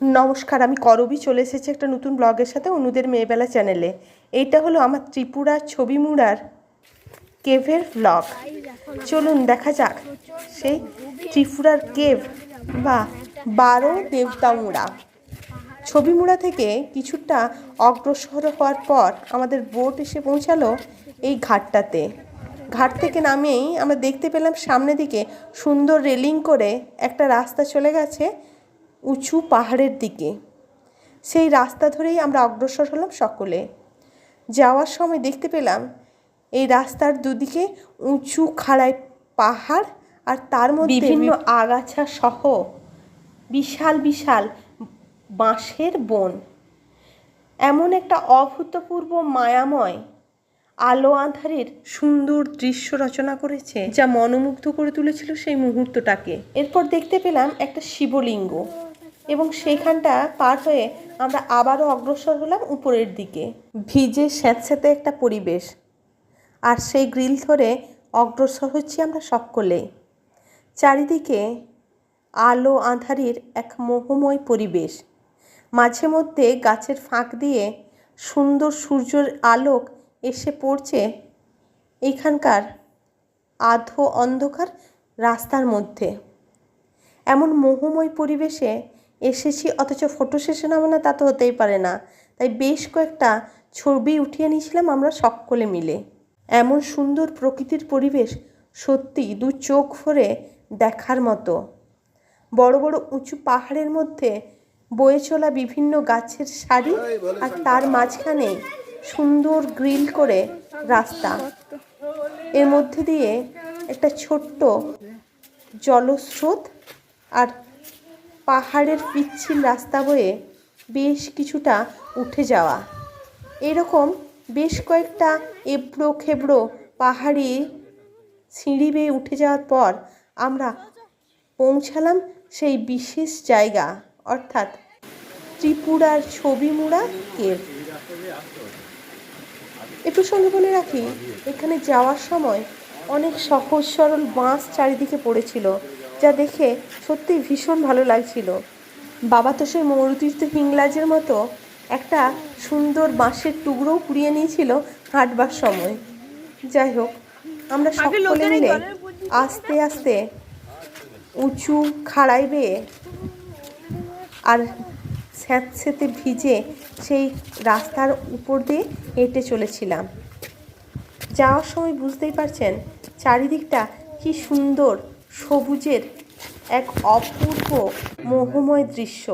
নমস্কার, আমি করবি। চলে এসেছি একটা নতুন ব্লগের সাথে অনুদের মেয়েবেলা চ্যানেলে। এইটা হলো আমার ত্রিপুরার ছবি মুড়ার কেভের ব্লগ চলুন, দেখা যাক। সেই ত্রিপুরার কেভ বা বারো দেবতা মুড়া। ছবি মুড়া থেকে কিছুটা অগ্রসর হওয়ার পর আমাদের বোট এসে পৌঁছালো এই ঘাটটাতে। ঘাট থেকে নামেই আমরা দেখতে পেলাম সামনে দিকে সুন্দর রেলিং করে একটা রাস্তা চলে গেছে। উঁচু পাহাড়ের দিকে। সেই রাস্তা ধরেই আমরা অগ্রসর হলাম সকলে। যাওয়ার সময় দেখতে পেলাম এই রাস্তার দুদিকে উঁচু খাড়ায় পাহাড় আর তার মধ্যে বিভিন্ন আগাছা সহ বিশাল বিশাল বাঁশের বন। এমন একটা অভূতপূর্ব মায়াময় আলো আঁধারের সুন্দর দৃশ্য রচনা করেছে যা মনোমুগ্ধ করে তুলেছিল সেই মুহূর্তটাকে। এরপর দেখতে পেলাম একটা শিবলিঙ্গ। এবং সেইখানটা পার হয়ে আমরা আবারও অগ্রসর হলাম উপরের দিকে। ভিজে স্যাঁতস্যাঁতে একটা পরিবেশ। আর সেই গ্রিল ধরে অগ্রসর হচ্ছি আমরা সকলে। চারিদিকে আলো আঁধারির এক মোহময় পরিবেশ। মাঝে মধ্যে গাছের ফাঁক দিয়ে সুন্দর সূর্যের আলোক এসে পড়ছে এখানকার আধো অন্ধকার রাস্তার মধ্যে। এমন মোহময় পরিবেশে এসেছি অথচ ফটো সেশন হবে না তা তো হতেই পারে না। তাই বেশ কয়েকটা ছবি উঠিয়ে নিয়েছিলাম আমরা সকলে মিলে। এমন সুন্দর প্রকৃতির পরিবেশ সত্যি দু চোখ ভরে দেখার মতো। বড় বড় উঁচু পাহাড়ের মধ্যে বয়ে চলা বিভিন্ন গাছের সারি আর তার মাঝখানে সুন্দর গ্রিল করে রাস্তা। এর মধ্যে দিয়ে একটা ছোট্ট জলস্রোত আর পাহাড়ের পিচ্ছিল রাস্তা বয়ে বেশ কিছুটা উঠে যাওয়া। এরকম বেশ কয়েকটা এবড়ো খেবড়ো পাহাড়ি সিঁড়ি বেয়ে উঠে যাওয়ার পর আমরা পৌঁছালাম সেই বিশেষ জায়গা, অর্থাৎ ত্রিপুরার ছবিমুড়া কেভ। একটু সঙ্গে বলে রাখি, এখানে যাওয়ার সময় অনেক সহজ সরল বাঁশ চারিদিকে পড়েছিল। যা দেখে সত্যিই ভীষণ ভালো লাগছিল। বাবা তো সেই মরুতীর্থ হিংলাজের মতো একটা সুন্দর বাঁশের টুকরোও কুড়িয়ে নিয়েছিল হাঁটবার সময়। যাই হোক আমরা সকলে মিলে আস্তে আস্তে উঁচু খাড়াই বেয়ে আর স্যাঁতস্যাঁতে ভিজে সেই রাস্তার উপর দিয়ে হেঁটে চলেছিলাম। যাওয়ার সময় বুঝতেই পারছেন চারিদিকটা কি সুন্দর সবুজের এক অপূর্ব মোহময় দৃশ্য।